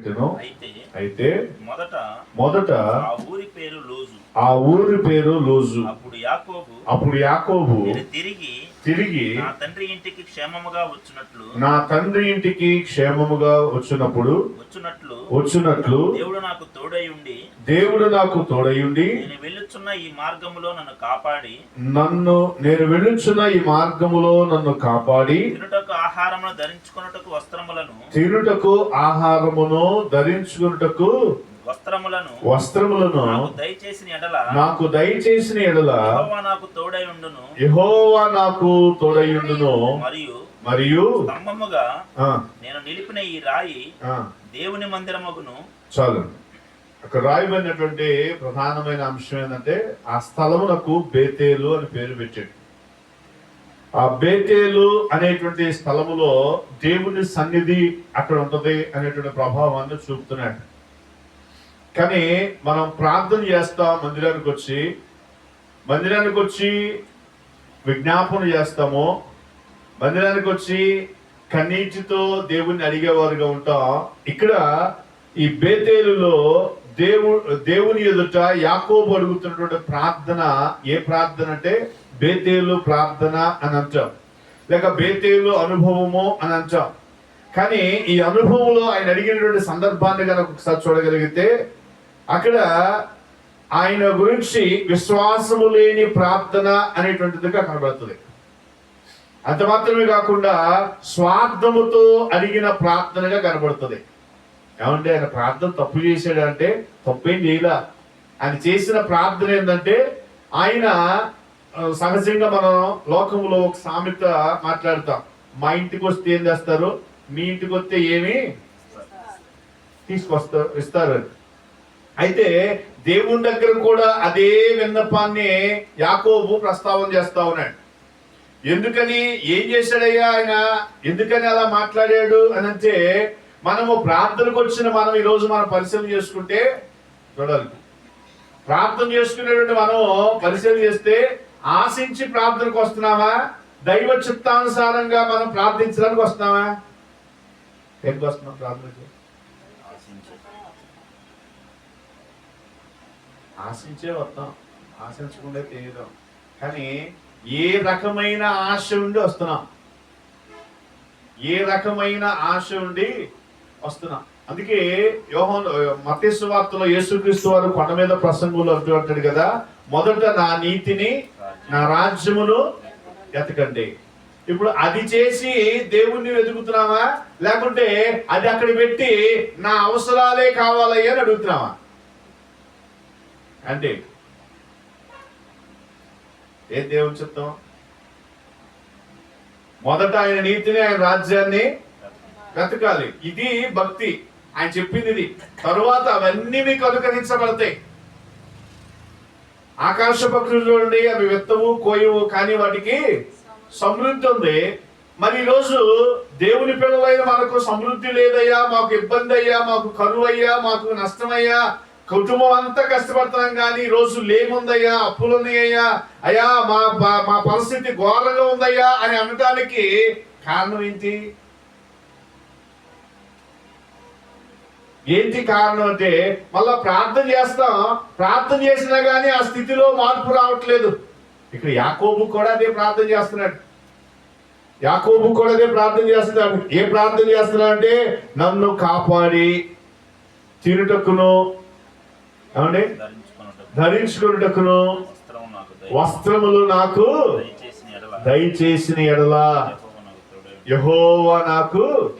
పెట్టెను. అయితే అయితే మొదట మొదట ఆ ఊరి పేరు లోజు ఆ ఊరి పేరు లోజు అప్పుడు యాకోబు అప్పుడు యాకోబు తిరిగి తిరిగి నా తండ్రి ఇంటికి క్షేమముగా వచ్చినట్లు నా తండ్రి ఇంటికి క్షేమముగా వచ్చినప్పుడు వచ్చినట్లు వచ్చినట్లు దేవుడు నాకు తోడై ఉండి దేవుడు నాకు తోడయుండి నేను వెళ్ళుచున్న ఈ మార్గములో నన్ను కాపాడి నన్ను నేను వెళ్ళుచున్న ఈ మార్గములో నన్ను కాపాడి తినుటకు ఆహారమును ధరించుకొనుటకు వస్త్రములను తినుటకు ఆహారమును ధరించుకున్నటకు వస్త్రములను వస్త్రములను నాకు దయచేసిన ఎడల నాకు దయచేసిన ఎడల యెహోవా నాకు తోడై ఉండును. యెహోవా నాకు తోడయుండును మరియు మరియు స్తంభముగా నేను నిలిపిన ఈ రాయి ఆ, దేవుని మందిరమగును. చాలు. అక్కడ రాయబడినటువంటి ప్రధానమైన అంశం ఏంటంటే ఆ స్థలమునకు బేతేలు అని పేరు పెట్టాడు. ఆ బేతేలు అనేటువంటి స్థలములో దేవుని సన్నిధి అక్కడ ఉంటది అనేటువంటి ప్రభావాన్ని చూపుతున్నాడు. కానీ మనం ప్రార్థన చేస్తాం మందిరానికి వచ్చి మందిరానికి వచ్చి విజ్ఞాపన చేస్తాము. మందిరానికి వచ్చి కన్నీటితో దేవుణ్ణి అడిగేవారుగా ఉంటాం. ఇక్కడ ఈ బేతేలులో దేవు దేవుని ఎదుట యాకోబు అడుగుతున్నటువంటి ప్రార్థన ఏ ప్రార్థన అంటే? బేతేలు ప్రార్థన అని అంటాం. లేక బేతేలు అనుభవము అని అంటాం. కానీ ఈ అనుభవంలో ఆయన అడిగినటువంటి సందర్భాన్ని కనుక ఒకసారి చూడగలిగితే అక్కడ ఆయన గురించి విశ్వాసము లేని ప్రార్థన అనేటువంటిదిగా కనబడుతుంది. అంత మాత్రమే కాకుండా స్వార్థముతో అడిగిన ప్రార్థనగా కనబడుతుంది. ఏమంటే ఆయన ప్రార్థన తప్పు చేశాడు అంటే తప్పేం చేయలా. ఆయన చేసిన ప్రార్థన ఏంటంటే ఆయన సహజంగా మనం లోకంలో ఒక సామెత మాట్లాడతాం. మా ఇంటికి వస్తే ఏం చేస్తారు? మీ ఇంటికి వస్తే ఏమి? తీసుకొస్తారు ఇస్తారు అని. అయితే దేవుని దగ్గర కూడా అదే విన్నపాన్ని యాకోబు ప్రస్తావన చేస్తా ఉన్నాడు. ఎందుకని? ఏం చేశాడయ్యా ఆయన? ఎందుకని అలా మాట్లాడాడు అని అంటే మనము ప్రార్థనకు వచ్చిన మనం ఈరోజు మనం పరిశీలన చేసుకుంటే చూడాలి. ప్రార్థన చేసుకునేటువంటి మనం పరిశీలన చేస్తే ఆశించి ప్రార్థనకు వస్తున్నామా? దైవ చిత్తానుసారంగా మనం ప్రార్థించడానికి వస్తున్నామా? ఎందుకు వస్తున్నాం ప్రార్థనకి? ఆశించే వస్తాం ఆశించకుండా తెలియదు కానీ ఏ రకమైన ఆశ ఉండి వస్తున్నాం. ఏ రకమైన ఆశ ఉండి వస్తున్నాం. అందుకే యోహన్ మతేసు వార్తలో యేసుక్రీస్తు వారు కొండ మీద ప్రసంగంలో అంటూ కదా మొదట నా నీతిని నా రాజ్యమును ఎతకండి. ఇప్పుడు అది చేసి దేవుణ్ణి వెతుకుతున్నావా? లేకుంటే అది అక్కడ పెట్టి నా అవసరాలే కావాలయ్యా అని అడుగుతున్నావా? అంటే ఏ దేవుని చెప్తాం? మొదట ఆయన నీతిని ఆయన రాజ్యాన్ని వెతకాలి. ఇది భక్తి. ఆయన చెప్పింది ఇది. తరువాత అవన్నీ మీకు అనుకరించబడతాయి. ఆకాశ పక్షులు చూడండి అవి విత్తవు కోయవు కానీ వాటికి సమృద్ధి ఉంది. మరి ఈరోజు దేవుని పిల్లలైన మనకు సమృద్ధి లేదయ్యా మాకు ఇబ్బంది అయ్యా మాకు కరువు అయ్యా మాకు నష్టమయ్యా కుటుంబం అంతా కష్టపడుతున్నాం కానీ రోజు లేముందయ్యా అప్పులు ఉన్నాయ్యా అయ్యా మా మా- పరిస్థితి ఘోరంగా ఉందయ్యా అని అనడానికి కారణం ఏంటి? ఏంటి కారణం అంటే మళ్ళా ప్రార్థన చేస్తాం. ప్రార్థన చేసినా కానీ ఆ స్థితిలో మార్పు రావట్లేదు. ఇక్కడ యాకోబు కూడా అదే ప్రార్థన చేస్తున్నాడు. యాకోబు కూడా అదే ప్రార్థన చేస్తున్నాడు. ఏ ప్రార్థన చేస్తున్నాడు అంటే నన్ను కాపాడి తినుటకును ఏమండి? ధరించుకున్నటకును వస్త్రములు నాకు దయచేసిన ఎడల. యెహోవా నాకు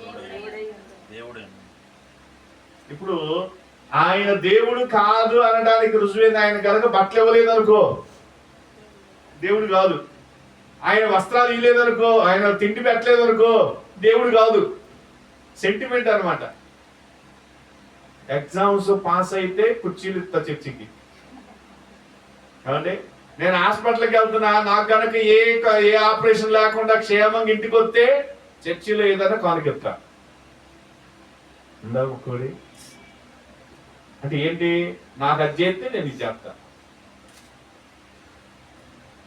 ఇప్పుడు ఆయన దేవుడు కాదు అనడానికి రుజువైంది. ఆయన కనుక బట్టలు ఇవ్వలేదు అనుకో దేవుడు కాదు. ఆయన వస్త్రాలు ఇవ్వలేదు అనుకో ఆయన తిండి పెట్టలేదు అనుకో దేవుడు కాదు. సెంటిమెంట్ అన్నమాట. ఎగ్జామ్స్ పాస్ అయితే కుర్చీలు ఇస్తా చర్చికి. ఏమండి? నేను హాస్పిటల్కి వెళ్తున్నా నాకు కనుక ఏ ఏ ఆపరేషన్ లేకుండా క్షేమంగా ఇంటికి వస్తే చర్చిలో ఏదైనా కానుకెత్తా ఉందా అంటే ఏంటి? నాకు అది చేస్తే నేను ఇది చేస్తా.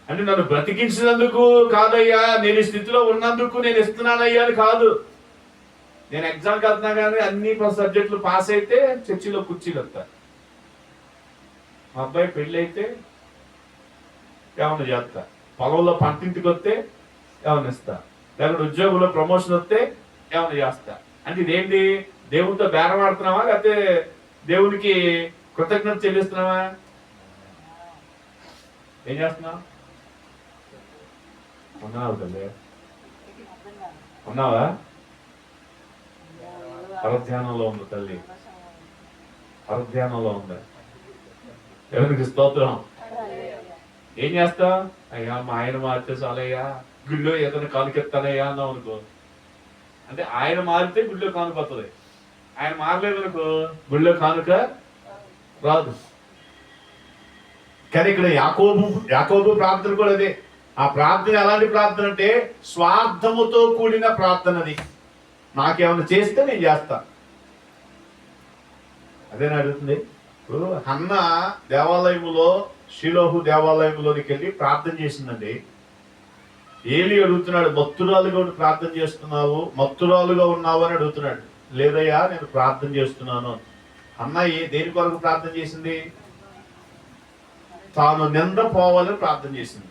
అంటే నన్ను బ్రతికించినందుకు కాదయ్యా నేను ఈ స్థితిలో ఉన్నందుకు నేను ఇస్తున్నానయ్యా అని కాదు. నేను ఎగ్జామ్కి వెళ్తున్నా కానీ అన్ని సబ్జెక్టులు పాస్ అయితే చర్చిలో కుర్చీలు వస్తా మా అబ్బాయి పెళ్ళి అయితే ఏమన్నా చేస్తా. పొలంలో పంటింటికి వస్తే ఏమన్నా ఇస్తా. లేకపోతే ఉద్యోగంలో ప్రమోషన్ వస్తే ఏమన్నా చేస్తా. అంటే ఇదేంటి? దేవునితో బేరం ఆడుతున్నావా? లేకపోతే దేవునికి కృతజ్ఞత చెల్లిస్తున్నావా? ఏం చేస్తున్నావు? ఉన్నావు కదా ఉన్నావా? పరధ్యానంలో ఉంది తల్లి. పరధ్యానంలో ఉంది. ఎవరికి స్తోత్రం. ఏం చేస్తా? అయ్యా మా ఆయన మారితే చాలయ్యా. గుళ్ళో ఏదైనా కానుకెత్తానయ్యా అన్నావు అనుకో. అంటే ఆయన మారితే గుళ్ళో కానుకొస్తుంది ఆయన మారలేదు అనుకో గుళ్ళో కానుక రాదు. కానీ ఇక్కడ యాకోబు యాకోబు ప్రార్థన కూడా అదే. ఆ ప్రార్థన ఎలాంటి ప్రార్థన అంటే స్వార్థముతో కూడిన ప్రార్థనది నాకేమైనా చేస్తే నేను చేస్తాను అదేనా అడుగుతుంది. ఇప్పుడు హన్న దేవాలయంలో శిలోహు దేవాలయంలోనికి వెళ్ళి ప్రార్థన చేసిందండి. ఏలి అడుగుతున్నాడు మత్తురాలుగా ఉండి ప్రార్థన చేస్తున్నావు మత్తురాలుగా ఉన్నావు అని అడుగుతున్నాడు. లేదయ్యా నేను ప్రార్థన చేస్తున్నాను. అన్న ఏ దేని కొరకు ప్రార్థన చేసింది? తాను నింద పోవాలని ప్రార్థన చేసింది.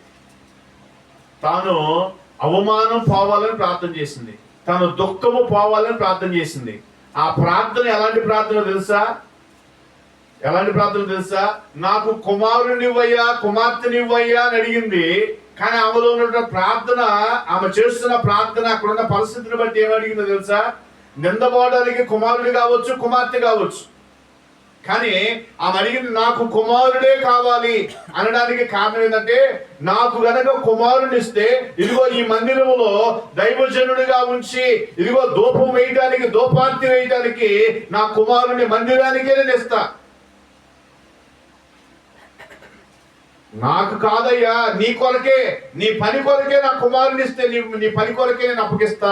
తాను అవమానం పోవాలని ప్రార్థన చేసింది. తన దుఃఖము పోవాలని ప్రార్థన చేసింది. ఆ ప్రార్థన ఎలాంటి ప్రార్థన తెలుసా? ఎలాంటి ప్రార్థన తెలుసా? నాకు కుమారునివ్వయ్యా కుమార్తెనివ్వయ్యా అని అడిగింది. కానీ ఆమెలో ఉన్న ప్రార్థన ఆమె చేస్తున్న ప్రార్థన అక్కడ ఉన్న పరిస్థితిని బట్టి ఏమడిగిందో తెలుసా? నిందపోవడానికి కుమారుడు కావచ్చు కుమార్తె కావచ్చు. కానీ ఆమె అడిగింది నాకు కుమారుడే కావాలి. అనడానికి కారణం ఏంటంటే నాకు గనక కుమారుని ఇస్తే ఇదిగో ఈ మందిరములో దైవజనుడిగా ఉంచి ఇదిగో దూపం వేయడానికి దూపాంతి వేయడానికి నా కుమారుని మందిరానికే నేను ఇస్తా. నాకు కాదయ్యా నీ కొరకే నీ పని కొరకే నా కుమారుని ఇస్తే నీ నీ పని కొరకే నేను అప్పగిస్తా.